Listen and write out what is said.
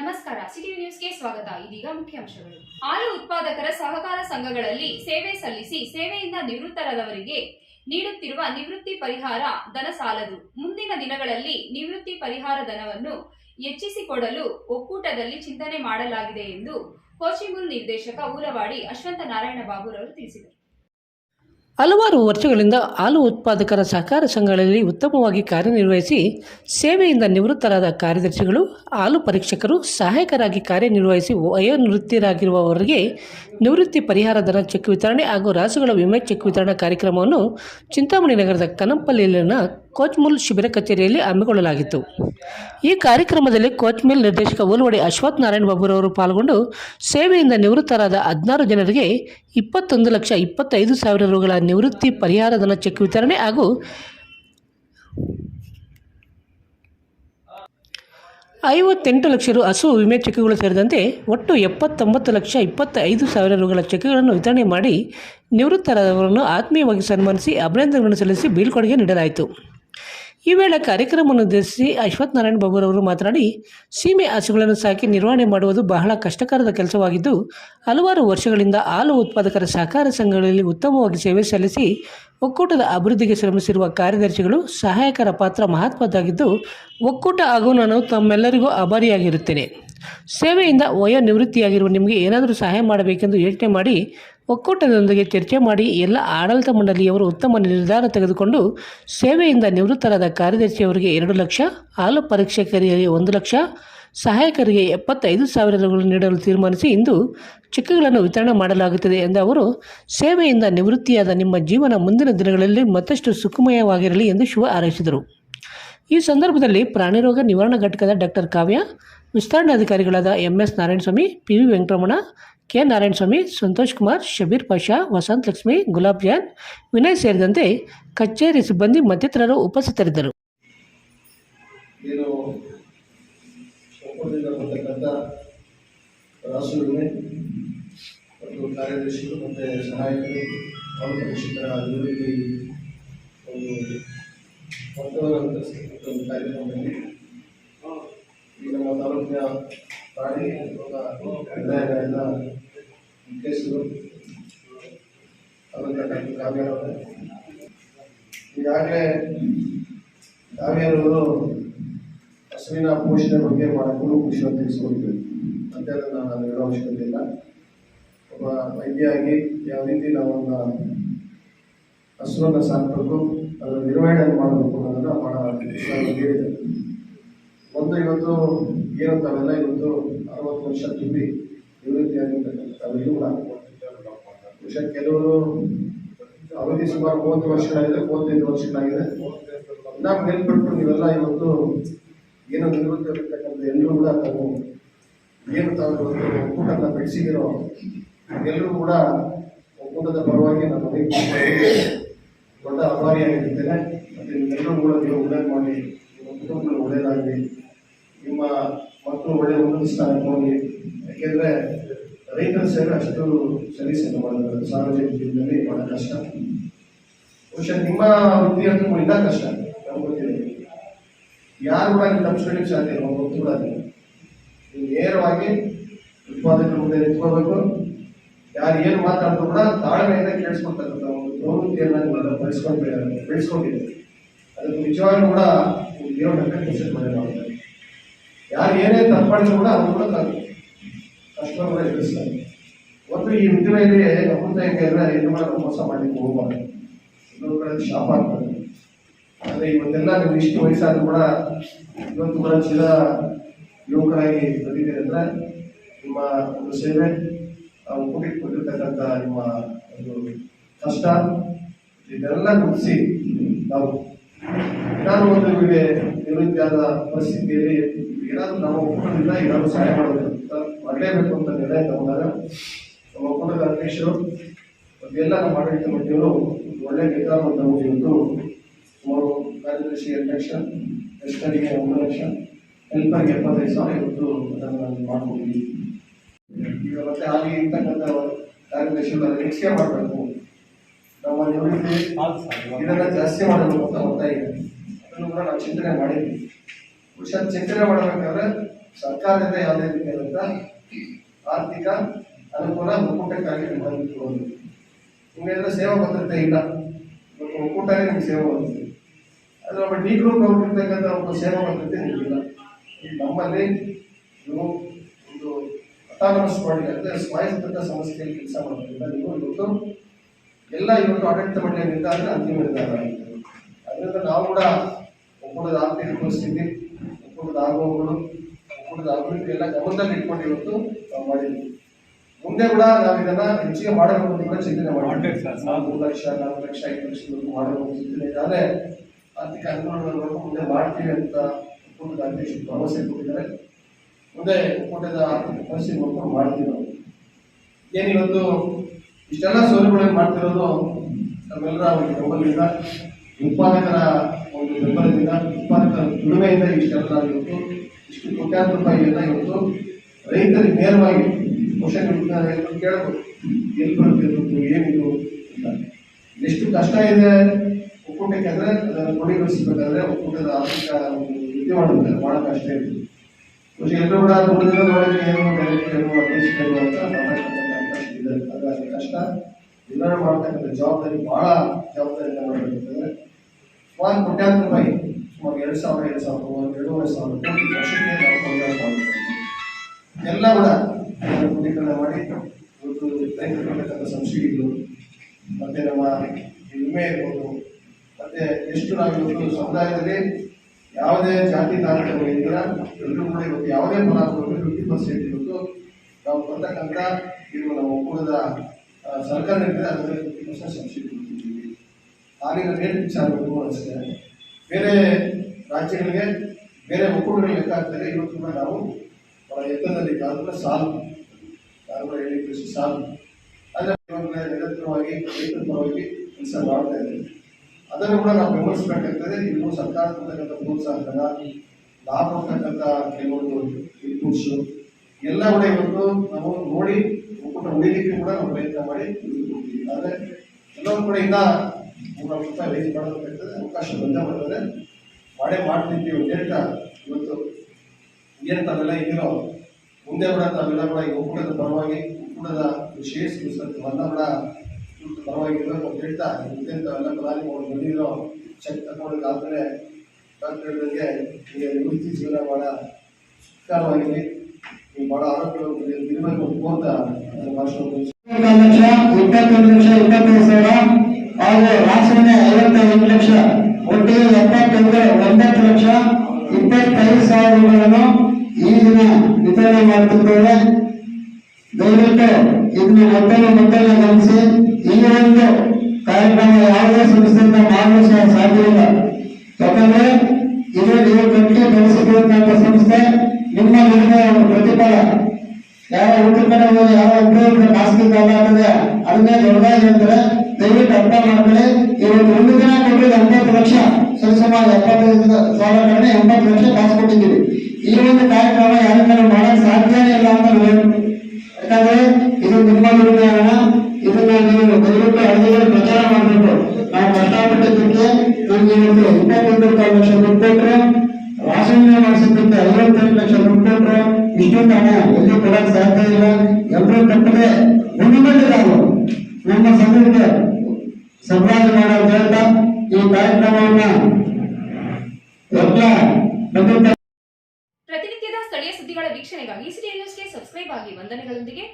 ನ್ಯೂಸ್ಗೆ ಸ್ವಾಗತ. ಇದೀಗ ಮುಖ್ಯಾಂಶಗಳು. ಹಾಲು ಉತ್ಪಾದಕರ ಸಹಕಾರ ಸಂಘಗಳಲ್ಲಿ ಸೇವೆ ಸಲ್ಲಿಸಿ ಸೇವೆಯಿಂದ ನಿವೃತ್ತರಾದವರಿಗೆ ನೀಡುತ್ತಿರುವ ನಿವೃತ್ತಿ ಪರಿಹಾರ ಧನ ಸಾಲದು. ಮುಂದಿನ ದಿನಗಳಲ್ಲಿ ನಿವೃತ್ತಿ ಪರಿಹಾರ ಧನವನ್ನು ಹೆಚ್ಚಿಸಿಕೊಡಲು ಒಕ್ಕೂಟದಲ್ಲಿ ಚಿಂತನೆ ಮಾಡಲಾಗಿದೆ ಎಂದು ಕೋಚಿಮುಲ್ ನಿರ್ದೇಶಕ ಊರವಾಡಿ ಅಶ್ವಂತ ನಾರಾಯಣ ಬಾಬುರವರು ತಿಳಿಸಿದರು. ಹಲವಾರು ವರ್ಷಗಳಿಂದ ಹಾಲು ಉತ್ಪಾದಕರ ಸಹಕಾರ ಸಂಘಗಳಲ್ಲಿ ಉತ್ತಮವಾಗಿ ಕಾರ್ಯನಿರ್ವಹಿಸಿ ಸೇವೆಯಿಂದ ನಿವೃತ್ತರಾದ ಕಾರ್ಯದರ್ಶಿಗಳು, ಹಾಲು ಪರೀಕ್ಷಕರು, ಸಹಾಯಕರಾಗಿ ಕಾರ್ಯನಿರ್ವಹಿಸಿ ವಯೋನಿವೃತ್ತರಾಗಿರುವವರಿಗೆ ನಿವೃತ್ತಿ ಪರಿಹಾರ ಧನ ಚೆಕ್ ವಿತರಣೆ ಹಾಗೂ ರಾಸುಗಳ ವಿಮೆ ಚೆಕ್ ವಿತರಣಾ ಕಾರ್ಯಕ್ರಮವನ್ನು ಚಿಂತಾಮಣಿ ನಗರದ ಕನಂಪಲ್ಲಿಯಲ್ಲಿನ ಕೋಚ್ಮುಲ್ ಶಿಬಿರ ಕಚೇರಿಯಲ್ಲಿ ಹಮ್ಮಿಕೊಳ್ಳಲಾಗಿತ್ತು. ಈ ಕಾರ್ಯಕ್ರಮದಲ್ಲಿ ಕೋಚ್ಮಿಲ್ ನಿರ್ದೇಶಕ ಓಲ್ವಡಿ ಅಶ್ವಥ್ ನಾರಾಯಣ ಬಾಬುರವರು ಪಾಲ್ಗೊಂಡು ಸೇವೆಯಿಂದ ನಿವೃತ್ತರಾದ ಹದಿನಾರು ಜನರಿಗೆ ಇಪ್ಪತ್ತೊಂದು ಲಕ್ಷ ಇಪ್ಪತ್ತೈದು ಸಾವಿರ ರುಗಳ ನಿವೃತ್ತಿ ಪರಿಹಾರ ಧನ ಚೆಕ್ ವಿತರಣೆ ಹಾಗೂ ಐವತ್ತೆಂಟು ಲಕ್ಷ ರು ಹಸು ವಿಮೆ ಚೆಕ್ಗಳು ಸೇರಿದಂತೆ ಒಟ್ಟು ಎಪ್ಪತ್ತೊಂಬತ್ತು ಲಕ್ಷ ಇಪ್ಪತ್ತೈದು ಸಾವಿರ ರುಗಳ ಚೆಕ್ಗಳನ್ನು ವಿತರಣೆ ಮಾಡಿ ನಿವೃತ್ತರಾದವರನ್ನು ಆತ್ಮೀಯವಾಗಿ ಸನ್ಮಾನಿಸಿ ಅಭಿನಂದನೆಗಳನ್ನು ಸಲ್ಲಿಸಿ ಬೀಳ್ಕೊಡುಗೆ ನೀಡಲಾಯಿತು. ಈ ವೇಳೆ ಕಾರ್ಯಕ್ರಮವನ್ನು ಉದ್ದೇಶಿಸಿ ಅಶ್ವಥ್ ನಾರಾಯಣ ಬಾಬುರವರು ಮಾತನಾಡಿ, ಸೀಮೆ ಹಸುಗಳನ್ನು ಸಾಕಿ ನಿರ್ವಹಣೆ ಮಾಡುವುದು ಬಹಳ ಕಷ್ಟಕರದ ಕೆಲಸವಾಗಿದ್ದು, ಹಲವಾರು ವರ್ಷಗಳಿಂದ ಹಾಲು ಉತ್ಪಾದಕರ ಸಹಕಾರ ಸಂಘಗಳಲ್ಲಿ ಉತ್ತಮವಾಗಿ ಸೇವೆ ಸಲ್ಲಿಸಿ, ಒಕ್ಕೂಟದ ಅಭಿವೃದ್ಧಿಗೆ ಶ್ರಮಿಸಿರುವ ಕಾರ್ಯದರ್ಶಿಗಳು ಸಹಾಯಕರ ಪಾತ್ರ ಮಹತ್ವದ್ದಾಗಿದ್ದು, ಒಕ್ಕೂಟ ಹಾಗೂ ನಾನು ತಮ್ಮೆಲ್ಲರಿಗೂ ಆಭಾರಿಯಾಗಿರುತ್ತೇನೆ. ಸೇವೆಯಿಂದ ವಯೋ ನಿವೃತ್ತಿಯಾಗಿರುವ ನಿಮಗೆ ಏನಾದರೂ ಸಹಾಯ ಮಾಡಬೇಕೆಂದು ಯೋಚನೆ ಮಾಡಿ ಒಕ್ಕೂಟದೊಂದಿಗೆ ಚರ್ಚೆ ಮಾಡಿ ಎಲ್ಲ ಆಡಳಿತ ಮಂಡಳಿಯವರು ಉತ್ತಮ ನಿರ್ಧಾರ ತೆಗೆದುಕೊಂಡು ಸೇವೆಯಿಂದ ನಿವೃತ್ತರಾದ ಕಾರ್ಯದರ್ಶಿಯವರಿಗೆ ಎರಡು ಲಕ್ಷ ಹಾಲು ಪರೀಕ್ಷಕರಿಗೆ ಒಂದು ಲಕ್ಷ, ಸಹಾಯಕರಿಗೆ ಎಪ್ಪತ್ತೈದು ಸಾವಿರ ರೂಪಾಯಿ ನೀಡಲು ತೀರ್ಮಾನಿಸಿ ಇಂದು ಚೆಕ್ಗಳನ್ನು ವಿತರಣೆ ಮಾಡಲಾಗುತ್ತದೆ ಎಂದ ಅವರು, ಸೇವೆಯಿಂದ ನಿವೃತ್ತಿಯಾದ ನಿಮ್ಮ ಜೀವನ ಮುಂದಿನ ದಿನಗಳಲ್ಲಿ ಮತ್ತಷ್ಟು ಸುಖಮಯವಾಗಿರಲಿ ಎಂದು ಶುಭ ಹಾರೈಸಿದರು. ಈ ಸಂದರ್ಭದಲ್ಲಿ ಪ್ರಾಣಿ ರೋಗ ನಿವಾರಣಾ ಘಟಕದ doctor Kavya ವಿಸ್ತರಣಾಧಿಕಾರಿಗಳಾದ M S Narayanaswamy P V Venkataramana, K Narayanaswamy, Santosh Kumar, Shabir Pasha, Vasanta Lakshmi, Gulab Jan, Vinay ಸೇರಿದಂತೆ ಕಚೇರಿ ಸಿಬ್ಬಂದಿ ಮತ್ತಿತರರು ಉಪಸ್ಥಿತರಿದ್ದರು. ಒಂದು ಈಗ ನಮ್ಮ ಪ್ರಾಣಿ ಈಗಾಗಲೇ ಕಾವ್ಯರವರು ಹಸುವಿನ ಪೋಷಣೆ ಬಗ್ಗೆ ಗುರು ಖುಷಿಯನ್ನು ತಿಳಿಸ್ಕೊಡ್ತೀವಿ ಅಂತ ನಾನು ಹೇಳೋ ಅವಶ್ಯಕತೆ ಇಲ್ಲ. ಒಬ್ಬ ವೈದ್ಯಾಗಿ ಯಾವ ರೀತಿ ನಾವು ಹಸುವನ್ನು ಸಾಕಬೇಕು ಅದರ ನಿರ್ವಹಣೆ ಮಾಡಬೇಕು ಅನ್ನೋದನ್ನು ನಾನು ಹೇಳಿದೆ. ಒಂದು ಇವತ್ತು ಏನು ತಾವೆಲ್ಲ ಇವತ್ತು ಅರವತ್ತು ವರ್ಷ ತುಂಬಿ ನಿವೃತ್ತಿಯಾಗಿರ್ತಕ್ಕಂಥ ಕೂಡ ಬಹುಶಃ ಕೆಲವರು ಅವಧಿ ಸುಮಾರು ಮೂವತ್ತು ವರ್ಷಗಳಾಗಿದೆ, ಮೂವತ್ತೈದು ವರ್ಷಗಳಾಗಿದೆ. ನಾವು ಹೇಳ್ಬಿಟ್ಟು ನೀವೆಲ್ಲ ಇವತ್ತು ಏನು ನಿವೃತ್ತಿ ಇರ್ತಕ್ಕಂಥ ಎಲ್ಲರೂ ಕೂಡ ತಾವು ಏನು ತಾವು ಇವತ್ತು ಒಕ್ಕೂಟನ ಬೆಳೆಸಿದಿರೋ ಎಲ್ಲರೂ ಕೂಡ ಒಕ್ಕೂಟದ ಪರವಾಗಿ ನಮ್ಮ ವೈಯಕ್ತಿಕವಾಗಿ ದೊಡ್ಡ ಆಭಾರಿಯಾಗಿರ್ತೇನೆ ಮತ್ತು ನಿಮ್ಮೆಲ್ಲರೂ ಕೂಡ ನೀವು ಒಳ್ಳೇದು ಮಾಡಿ, ನಿಮ್ಮ ಕುಟುಂಬಗಳು ಒಳ್ಳೇದಾಗಲಿ, ನಿಮ್ಮ ಮಕ್ಕಳು ಒಳ್ಳೆಯ ಉನ್ನತ ಸ್ಥಾನಕ್ಕೆ ಹೋಗಿ ಯಾಕೆಂದರೆ ರೈತರ ಸೇವೆ ಅಷ್ಟು ಸಲೀಸನ್ನು ಮಾಡೋದು ಸಾರ್ವಜನಿಕ ಜೀವನದಲ್ಲಿ ಬಹಳ ಕಷ್ಟ. ಬಹುಶಃ ನಿಮ್ಮ ವೃತ್ತಿ ಅಂತೂ ಇನ್ನೂ ಕಷ್ಟ. ನಮ್ಗೆ ಗೊತ್ತಿದೆ ಯಾರು ಕೂಡ ನೀವು ತಪ್ಪಿಸ್ಕೊಳ್ಳಿಕ್ಕೆ ಸಾಧ್ಯ ಇಲ್ಲ. ಕೂಡ ನೀವು ನೇರವಾಗಿ ಉತ್ಪಾದಕರ ಮುಂದೆ ನಿಂತ್ಕೋಬೇಕು ಯಾರು ಏನು ಮಾತಾಡಿದ್ರು ಕೂಡ ತಾಳ್ಮೆಯಿಂದ ಕೇಳಿಸ್ಕೊಳ್ತಕ್ಕಂಥ ಪ್ರವೃತ್ತಿಯನ್ನು ನೀವು ಬೆಳೆಸ್ಕೊಂಡು ಬೆಳೆಸ್ಕೊಂಡಿದೆ ಅದಕ್ಕೆ ನಿಜವಾಗ್ಲೂ ಕೂಡ ನೀವು ದೇವರ ಕೆಲಸ ಮಾಡ್ತಾರೆ ಯಾರು ಏನೇ ತಪ್ಪಾಡಿದ್ರು ಕೂಡ ಅದು ಕೂಡ ತಪ್ಪು. ಕಷ್ಟ ಕೂಡ ಎದುರಿಸ್ತಾರೆ ಒಂದು ಈ ಉದ್ದಿಮೆಯಲ್ಲಿ ಅಮೃತ ಹೆಂಗೆ ಅಂದ್ರೆ ಏನು ನಾವು ಮೋಸ ಮಾಡಿ ಹೋಗ್ಬಾರ್ದು. ಇನ್ನೊಂದು ಕಡೆ ಶಾಪ ಆಗ್ತದೆ. ಆದರೆ ಇವತ್ತೆಲ್ಲ ನೀವು ಇಷ್ಟು ವಯಸ್ಸಾದ್ರೂ ಕೂಡ ಇವತ್ತು ಚಿರ ಯುವಕರಾಗಿ ಬಂದಿದ್ದೀರಿ ಅಂದ್ರೆ ನಿಮ್ಮ ಒಂದು ಸೇವೆ ಒಕ್ಕೂಟಕ್ಕೆ ಕೊಟ್ಟಿರ್ತಕ್ಕಂಥ ನಿಮ್ಮ ಒಂದು ಕಷ್ಟ, ಇದೆಲ್ಲ ಮುಗಿಸಿ ನಾವು ಏನಾದ್ರು ಒಂದು ನಿಮಗೆ ನಿವೃತ್ತಿಯಾದ ಪರಿಸ್ಥಿತಿಯಲ್ಲಿ ಏನಾದ್ರು ನಾವು ಒಕ್ಕೂಟದಿಂದ ಏನಾದ್ರು ಸಹಾಯ ಮಾಡಬೇಕು ಅಂತ ಮಾಡಲೇಬೇಕು ಅಂತ ನಿರ್ಣಯ ತಗೊಂಡಾಗ ನಮ್ಮ ಒಕ್ಕೂಟದ ಅಧ್ಯಕ್ಷರು ಎಲ್ಲ ನಮ್ಮ ಆಡಳಿತ ಮಂಡಳಿಯವರು ಒಂದು ಒಳ್ಳೆ ನಿರ್ಧಾರವನ್ನು ಇವತ್ತು ಸುಮಾರು ಕಾರ್ಯದರ್ಶಿ ಎರಡು ಲಕ್ಷ ಎಸ್ಟರಿಗೆ ಒಂದು ಲಕ್ಷ ಹೆಲ್ಪರ್ಗೆ ಎಪ್ಪತ್ತೈದು ಸಾವಿರ ಇವತ್ತು ಅದನ್ನು ನಾನು ಮಾಡ್ಕೊಡ್ತೀವಿ ಈಗ ಮತ್ತೆ ಹಾಗೆ ಇರ್ತಕ್ಕಂಥ ಕಾರ್ಯದರ್ಶಿಗಳು ಅದನ್ನು ಮಾಡಬೇಕು. ಇದನ್ನ ಜಾಸ್ತಿ ಮಾಡಬೇಕು ಅಂತ ಒತ್ತಾಯ ಇದೆ. ಅದನ್ನು ಕೂಡ ನಾವು ಚಿಂತನೆ ಮಾಡಿದ್ವಿ. ಬಹುಶಃ ಚಿಂತನೆ ಮಾಡಬೇಕಾದ್ರೆ ಸರ್ಕಾರದಿಂದ ಯಾವುದೇ ರೀತಿಯಾದಂಥ ಆರ್ಥಿಕ ಅನುಕೂಲ ಒಕ್ಕೂಟಕ್ಕಾಗಿ ನಿಮ್ಮಲ್ಲಿ ಕೊಡೋದು ಇನ್ನೆಲ್ಲ ಸೇವಾ ಭದ್ರತೆ ಇಲ್ಲ. ಇವತ್ತು ಒಕ್ಕೂಟನೇ ನಿಮ್ಗೆ ಸೇವಾ ಬರುತ್ತೆ ಆದರೆ ಒಬ್ಬ ಡಿ ಗ್ರೂಪ್ ಅವ್ರು ಇರ್ತಕ್ಕಂಥ ಒಬ್ಬ ಸೇವಾ ಭದ್ರತೆ ನಿಮಗಿಲ್ಲ ನಮ್ಮಲ್ಲಿ ನೀವು ಒಂದು ಅಟಾನಮಸ್ ಬಾಡಿ ಅಂದರೆ ಸ್ವಾಯತ್ತ ಸಂಸ್ಥೆಯಲ್ಲಿ ಕೆಲಸ ಮಾಡೋದ್ರಿಂದ ನೀವು ಇವತ್ತು ಎಲ್ಲ ಇವತ್ತು ಆಡಳಿತ ಮಂಡಳಿಯ ನಿರ್ಧಾರ ಅಂತಿಮ ನಿರ್ಧಾರ ಆಗಿದೆ ಅದರಿಂದ ನಾವು ಕೂಡ ಒಕ್ಕೂಟದ ಆರ್ಥಿಕ ಪರಿಸ್ಥಿತಿ ಒಕ್ಕೂಟದ ಆಗುವಗಳು ಒಕ್ಕೂಟದ ಅಭಿವೃದ್ಧಿ ಎಲ್ಲ ಗಮನದಲ್ಲಿ ಇಟ್ಕೊಂಡು ಇವತ್ತು ನಾವು ಮಾಡಿದ್ವಿ. ಮುಂದೆ ಕೂಡ ನಾವು ಇದನ್ನ ಹೆಚ್ಚಿಗೆ ಮಾಡಬಹುದು ಕೂಡ ಚಿಂತನೆ ಮಾಡಬೇಕು ಮೂರು ಲಕ್ಷ ನಾಲ್ಕು ಲಕ್ಷ ಐದು ಲಕ್ಷದವರೆಗೂ ಮಾಡಬಹುದು ಚಿಂತನೆ ಇದ್ದಾರೆ ಆರ್ಥಿಕ ಅನುಕೂಲಗಳವರೆಗೂ ಮುಂದೆ ಮಾಡ್ತೀವಿ ಅಂತ ಒಕ್ಕೂಟದ ಅಧ್ಯಕ್ಷರು ಭರವಸೆ ಕೊಟ್ಟಿದ್ದಾರೆ. ಮುಂದೆ ಒಕ್ಕೂಟದ ಆರ್ಥಿಕ ಪರಿಸ್ಥಿತಿ ನೋಡ್ಕೊಂಡು ಮಾಡ್ತೀವಿ ನಾವು. ಏನಿವತ್ತು ಇಷ್ಟೆಲ್ಲ ಸೌಲಭ್ಯಗಳನ್ನು ಮಾಡ್ತಿರೋದು ನಮ್ಮೆಲ್ಲರ ಒಂದು ಬೆಂಬಲದಿಂದ ಉತ್ಪಾದಕರ ಒಂದು ಬೆಂಬಲದಿಂದ, ಉತ್ಪಾದಕರ ದುಡಿಮೆಯಿಂದ ಇಷ್ಟೆಲ್ಲ ಇವತ್ತು, ಇಷ್ಟು ಕೋಟ್ಯಾಂತರ ರೂಪಾಯಿಯನ್ನು ಇವತ್ತು ರೈತರಿಗೆ ನೇರವಾಗಿ ಕ್ವಶನ್ ಕೇಳಬಹುದು ಎಲ್ಲಿ ಬರುತ್ತೆ ಏನು ಏನಿದು ಅಂತ. ಎಷ್ಟು ಕಷ್ಟ ಇದೆ ಒಕ್ಕೂಟಕ್ಕೆ ಅಂದರೆ ಅದನ್ನು ಕೊಡಿಗೊಳಿಸಬೇಕಾದ್ರೆ ಒಕ್ಕೂಟದ ಆರ್ಥಿಕ ಒಂದು ವೃದ್ಧಿ ಮಾಡಬೇಕಾದ್ರೆ ಭಾಳ ಕಷ್ಟ ಇದೆ ಎಲ್ಲರೂ ಕೂಡ ದುಡಿದ ನೋಡೋಕ್ಕೆ ಏನು ಅಂತ ಅಂತ ಮಾತಾಡ್ತಕ್ಕಂಥ ಅವಕಾಶ ಇದೆ ಹಾಗಾಗಿ ಕಷ್ಟ. ಎಲ್ಲರೂ ಮಾಡ್ತಕ್ಕಂಥ ಜವಾಬ್ದಾರಿ ಬಹಳ ಜವಾಬ್ದಾರಿಯಿಂದ ಮಾಡಬೇಕಾದ್ರೆ ಸುಮಾರು ಕೋಟ್ಯಾಂತರ ರೂಪಾಯಿ ಸುಮಾರು ಎರಡು ಸಾವಿರ ಎರಡು ಸಾವಿರ ಮೂರು ಎರಡೂವರೆ ಸಾವಿರ ಕೋಟಿ ವರ್ಷಕ್ಕೆ ನಾವು ಎಲ್ಲ ಕೂಡ ಮಾಡಿ, ಇವತ್ತು ರೈತರು ಕೊಡ್ತಕ್ಕಂಥ ಸಬ್ಸಿಡಿಗಳು, ಮತ್ತೆ ನಮ್ಮ ವಿಮೆ ಇರ್ಬೋದು, ಮತ್ತು ಎಷ್ಟು ನಾವು ಇವತ್ತು ಸಮುದಾಯದಲ್ಲಿ ಯಾವುದೇ ಜಾತಿ ತಾರತಮ್ಯ ಇದ್ದೀರಾ ಎಲ್ಲರೂ ಕೂಡ ಇವತ್ತು ಯಾವುದೇ ಫಲ ಕೊಟ್ಟರು ಫಿಫ್ಟಿ ಪರ್ಸೆಂಟ್ ಇವತ್ತು ನಾವು ಕೊಡ್ತಕ್ಕಂಥ ಇದು ನಮ್ಮ ಒಕ್ಕೂಟದ ಸರ್ಕಾರ ಅದರಲ್ಲಿ ಫಿಫ್ಟಿ ಪರ್ಸೆಂಟ್ ಸಬ್ಸಿಡಿ ಕೊಡ್ತಿದ್ದೀವಿ ಹಾಲಿನ ರೇಟ್ ವಿಚಾರ ಬೇಕು ಅಷ್ಟೇ ಬೇರೆ ರಾಜ್ಯಗಳಿಗೆ, ಬೇರೆ ಒಕ್ಕೂಟಗಳಿಗೆ ಲೆಕ್ಕ ಹಾಕ್ತಾರೆ ಇವತ್ತು ಕೂಡ ನಾವು ಅವರ ಎತ್ತರದಲ್ಲಿ ಕಾಲುಗಳ ಸಾಲು. ಕಾಲುಗಳ ಹೇಳಿ ಕೃಷಿ ಸಾಲು. ಆದರೆ ನಿರಂತರವಾಗಿ ರೈತರ ಕೆಲಸ ಮಾಡ್ತಾ ಇದ್ದೀವಿ ಅದನ್ನು ಕೂಡ ನಾವು ಬೆಂಬಲಿಸಬೇಕಾಗ್ತದೆ. ಇನ್ನು ಸರ್ಕಾರ ಕೊಡ್ತಕ್ಕಂಥ ಲಾಭ ಕೊಡ್ತಕ್ಕಂಥ ಕೆಲವೊಂದು ಇನ್ಪುಟ್ಸು ಎಲ್ಲ ಕೂಡ ಇವತ್ತು ನಾವು ನೋಡಿ ಒಕ್ಕೂಟ ಉಳಿಲಿಕ್ಕೆ ಕೂಡ ನಾವು ಪ್ರಯತ್ನ ಮಾಡಿ ಆದರೆ ಎಲ್ಲರೂ ಕೂಡ ಇನ್ನ ಲಕ್ಷ ರೂಪಾಯಿ ರೈಸ್ ಮಾಡೋದಕ್ಕಾಗ್ತದೆ ಅವಕಾಶ ಬಂದೇ ಬರ್ತದೆ ಮಾಡೇ ಮಾಡ್ತಿದ್ದೀವಿ ಹೇಳ್ತಾ ಇವತ್ತು ಏನು ತಾವೆಲ್ಲ ಇದ್ದೀರೋ ಮುಂದೆ ಕೂಡ ತಾವೆಲ್ಲ ಕೂಡ ಈ ಒಕ್ಕೂಟದ ಪರವಾಗಿ, ಒಕ್ಕೂಟದ ವಿಶೇಷ ಬಂದ ಕೂಡ ಪರವಾಗಿ ಅಂತ ಹೇಳ್ತಾ, ಮುಂದೆ ತಾವೆಲ್ಲ ಪ್ರಧಾನಿ ಅವರು ಬಂದಿರೋ ಚೆಕ್ ತಗೊಂಡು ಡಾಕ್ಟರ್ಗಳಿಗೆ ನಿವೃತ್ತಿ ಜೀವನ ಭಾಳ ಸುಖಕರವಾಗಿದೆ ಭಾಷಣ ಲಕ್ಷ, ಇಪ್ಪತ್ತೊಂದು ಲಕ್ಷ, ಇಪ್ಪತ್ತೈದು ಸಾವಿರ ಹಾಗೂ ರಾಸಾಯನ ಐವತ್ತೈದು ಲಕ್ಷ, ಒಟ್ಟಿಗೆ ಎಪ್ಪತ್ತೊಂದು, ಒಂಬತ್ತು ಲಕ್ಷ, ಇಪ್ಪತ್ತೈದು ಸಾವಿರಗಳನ್ನು ಈ ದಿನ ವಿತರಣೆ ದಯವಿಟ್ಟು ಈ ಒಂದು ಕಾರ್ಯಕ್ರಮ ಯಾವುದೇ ಸಂಸ್ಥೆಯಿಂದ ಮಾಡಲು ಸಹ ಸಾಧ್ಯವಿಲ್ಲ ಯಾಕಂದ್ರೆ ಸಂಸ್ಥೆ ನಿಮ್ಮ ಒಂದು ಪ್ರತಿಫಲ. ಯಾವ ಊಟ ಕಡೆ ಹೋಗಿ ಯಾವ ಉದ್ಯೋಗ ಖಾಸಗಿ ಕಾಲ ಅದನ್ನೇ ದೊಡ್ಡದಾಗಿ ಹೇಳ್ತಾರೆ. ದಯವಿಟ್ಟು ಅರ್ಥ ಮಾಡ್ಕೊಳ್ಳಿ. ಇವತ್ತು ಒಂದು ದಿನ ಕೊಟ್ಟಿದ್ದು ಎಂಬತ್ತು ಲಕ್ಷ. ಸರಿಸುಮಾರು ಎಪ್ಪತ್ತೈದು ಸಾವಿರ ಕಡೆ ಎಂಬತ್ತು ಲಕ್ಷ ಕಾಸು ಕೊಟ್ಟಿದ್ದೀವಿ. ಎಲ್ಲಿ ಕೊಡಕ್ ಸಾಧ್ಯ ಇಲ್ಲ. ಎಲ್ಲರೂ ತಪ್ಪದೆ ನಾವು ನಮ್ಮ ಸಂಘಕ್ಕೆ ಸಂಪಾದನೆ ಮಾಡೋ ಹೇಳ್ತಾ ಈ ಕಾರ್ಯಕ್ರಮವನ್ನು ಪ್ರತಿನಿತ್ಯದ ಸ್ಥಳೀಯ ಸುದ್ದಿಗಳ ವೀಕ್ಷಣೆಗಾಗಿ ಸಿಟಿ ನ್ಯೂಸ್ಗೆ ಸಬ್ಸ್ಕ್ರೈಬ್ ಆಗಿ ವಂದನೆಗಳೊಂದಿಗೆ